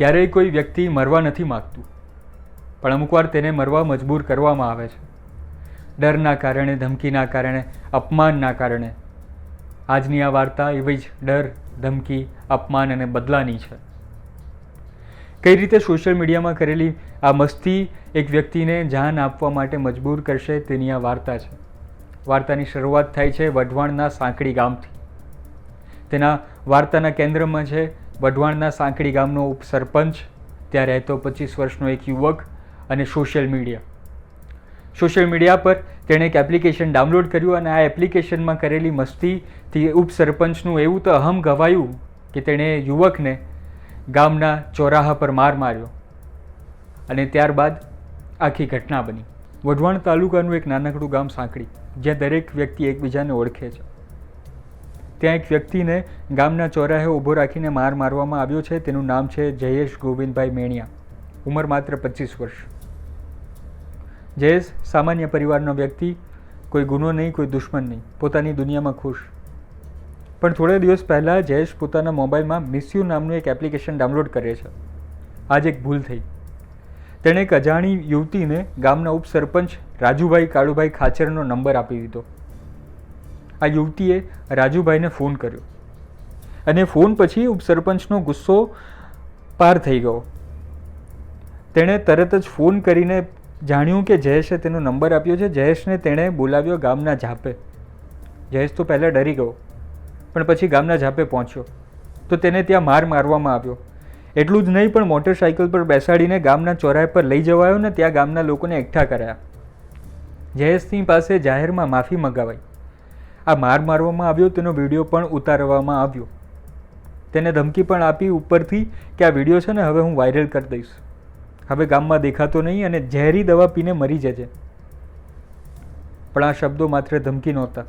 ક્યારેય કોઈ વ્યક્તિ મરવા નથી માગતું. પણ અમુકવાર તેને મરવા મજબૂર કરવામાં આવે છે. ડરના કારણે, ધમકીના કારણે, અપમાનના કારણે. આજની આ વાર્તા એવી જ ડર, ધમકી, અપમાન અને બદલાની છે. કઈ રીતે સોશિયલ મીડિયામાં કરેલી આ મસ્તી એક વ્યક્તિને જાન આપવા માટે મજબૂર કરશે તેની આ વાર્તા છે. વાર્તાની શરૂઆત થાય છે વઢવાણના સાંકડી ગામથી. તેના વાર્તાના કેન્દ્રમાં છે વઢવાણના સાંકડી ગામનો ઉપસરપંચ ત્યાં રહેતો પચીસ વર્ષનો એક યુવક અને સોશિયલ મીડિયા સોશિયલ મીડિયા પર તેણે એક એપ્લિકેશન ડાઉનલોડ કર્યું અને આ એપ્લિકેશનમાં કરેલી મસ્તીથી ઉપસરપંચનું એવું તો અહમ ગવાયું કે તેણે યુવકને ગામના ચોરાહા પર માર માર્યો અને ત્યારબાદ આખી ઘટના બની. વઢવાણ તાલુકાનું એક નાનકડું ગામ સાંકડી જ્યાં દરેક વ્યક્તિ એકબીજાને ઓળખે છે. ત્યાં એક વ્યક્તિને ગામના ચોરાહે ઊભો રાખીને માર મારવામાં આવ્યો છે. તેનું નામ છે જયેશ ગોવિંદભાઈ મેણિયા. ઉંમર માત્ર પચીસ વર્ષ. જયેશ સામાન્ય પરિવારનો વ્યક્તિ, કોઈ ગુનો નહીં, કોઈ દુશ્મન નહીં. પોતાની દુનિયામાં ખુશ. પણ થોડા દિવસ પહેલાં જયેશ પોતાના મોબાઈલમાં મિસયુ નામનું એક એપ્લિકેશન ડાઉનલોડ કરે છે. આજ એક ભૂલ થઈ. તેણે એક અજાણી યુવતીને ગામના ઉપસરપંચ રાજુભાઈ કાળુભાઈ ખાચરનો નંબર આપી દીધો. આ યુવતીએ રાજુભાઈને ફોન કર્યો. અને ફોન પછી ઉપસરપંચનો ગુસ્સો પાર થઈ ગયો. તેણે તરત જ ફોન કરીને જાણ્યું કે જયેશે તેનો નંબર આપ્યો છે. જયેશને તેણે બોલાવ્યો ગામના ઝાપે. જયેશ તો પહેલાં ડરી ગયો, પણ પછી ગામના ઝાપે પહોંચ્યો. તો તેને ત્યાં માર મારવામાં આવ્યો. એટલું જ નહીં, પણ મોટરસાઇકલ પર બેસાડીને ગામના ચોરાહે પર લઈ જવાયો ને ત્યાં ગામના લોકોને એકઠા કર્યા. જયેશની પાસે જાહેરમાં માફી મગાવાઈ. આ માર મારવામાં આવ્યો, તેનો વીડિયો પણ ઉતારવામાં આવ્યો. તેને ધમકી પણ આપી ઉપરથી કે આ વીડિયો છે ને હવે હું વાયરલ કરી દઈશ. હવે ગામમાં દેખાતો નહીં અને ઝેરી દવા પીને મરી જજે. પણ આ શબ્દો માત્ર ધમકી નહોતા.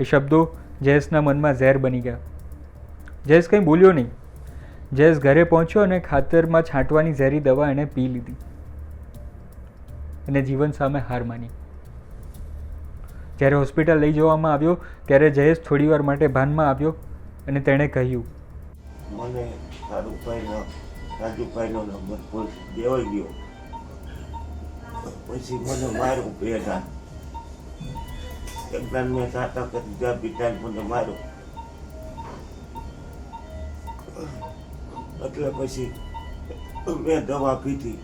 એ શબ્દો જયેશના મનમાં ઝેર બની ગયા. જયેશ કંઈ બોલ્યો નહીં. જયેશ ઘરે પહોંચ્યો અને ખાતરમાં છાંટવાની ઝેરી દવા એણે પી લીધી. અને જીવન સામે હાર માની. જ્યારે હોસ્પિટલ લઈ જવામાં આવ્યો, ત્યારે જયેશ થોડીવાર માટે ભાનમાં આવ્યો અને તેણે કહ્યું, મને તારુભાઈનો રાજુભાઈનો નંબર દેવાઈ ગયો. પછી મને મારું ભેગા. એકદમ મેં સાતા કરી બીજા બીજા મને મારું એટલે પછી મેં દવા પીધી.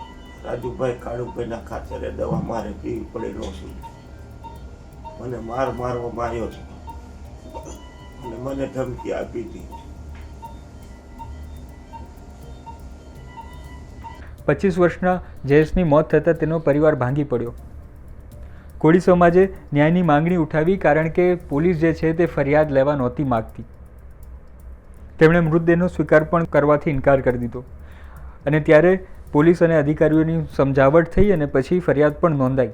રાજુભાઈ કાળુભાઈના ખાતરે દવા મારે પીવી પડેલો છું મને માર મારવામાં આવ્યો છે. અને મને ધમકી આપી હતી. પચીસ વર્ષના જયેશની મોત થતાં તેનો પરિવાર ભાંગી પડ્યો. કોળી સમાજે ન્યાયની માંગણી ઉઠાવી કારણ કે પોલીસ જે છે તે ફરિયાદ લેવા નહોતી માગતી. તેમણે મૃતદેહનો સ્વીકાર પણ કરવાથી ઇનકાર કરી દીધો. અને ત્યારે પોલીસ અને અધિકારીઓની સમજાવટ થઈ અને પછી ફરિયાદ પણ નોંધાઈ.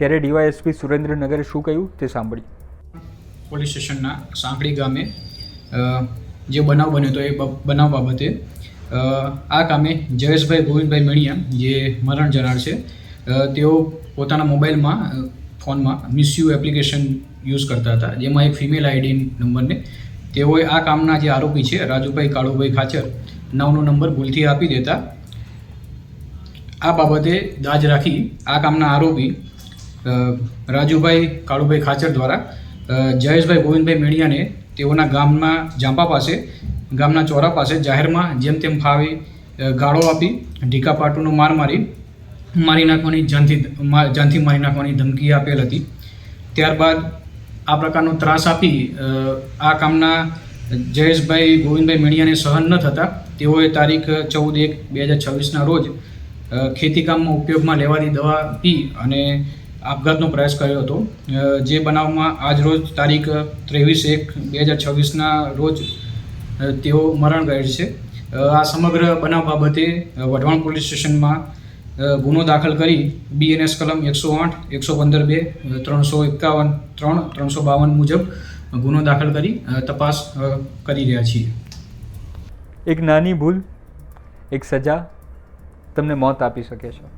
ત્યારે ડીવાયએસપી સુરેન્દ્રનગરે શું કહ્યું તે સાંભળ્યું પોલીસ સ્ટેશનના સાંકડી ગામે જે બનાવ બન્યો હતો એ બનાવ બાબતે આ કામે જયેશભાઈ ગોવિંદભાઈ મણિયા, જે મરણ જનાર છે તેઓ પોતાના મોબાઈલમાં ફોનમાં મિસયુ એપ્લિકેશન યુઝ કરતા હતા, જેમાં એક ફિમેલ આઈડી નંબરને, તેઓએ આ કામના જે આરોપી છે, રાજુભાઈ કાળુભાઈ ખાચર નવનો નંબર ભૂલથી આપી દેતા, આ બાબતે દાજ રાખી આ કામના આરોપી રાજુભાઈ કાળુભાઈ ખાચર દ્વારા. જયેશભાઈ ગોવિંદભાઈ મેણિયાને તેઓના ગામના જાંપા પાસે, ગામના ચોરા પાસે જાહેરમાં જેમ તેમ ફાવી ગાળો આપી, ઢીકા પાટુનો માર મારી મારી નાખવાની જાનથી જાનથી મારી નાખવાની ધમકી આપેલ હતી. ત્યારબાદ આ પ્રકારનો ત્રાસ આપી આ કામના જયેશભાઈ ગોવિંદભાઈ મેણિયાને સહન ન થતાં તેઓએ તારીખ ચૌદ એક બે હજાર છવ્વીસના રોજ ખેતીકામમાં ઉપયોગમાં લેવાતી દવા પી અને આપઘાતનો પ્રયાસ કર્યો હતો. જે બનાવમાં આજ રોજ તારીખ ત્રેવીસ એક બે હજાર છવ્વીસના રોજ તેઓ મરણ ગયેલ છે. આ સમગ્ર બનાવ બાબતે વઢવાણ પોલીસ સ્ટેશનમાં ગુનો દાખલ કરી બીએનએસ કલમ એકસો આઠ, એકસો પંદર બે, ત્રણસો એકાવન, ત્રણ, ત્રણસો બાવન મુજબ ગુનો દાખલ કરી તપાસ કરી રહ્યા છીએ. એક નાની ભૂલ, એક સજા તમને મોત આપી શકે છે.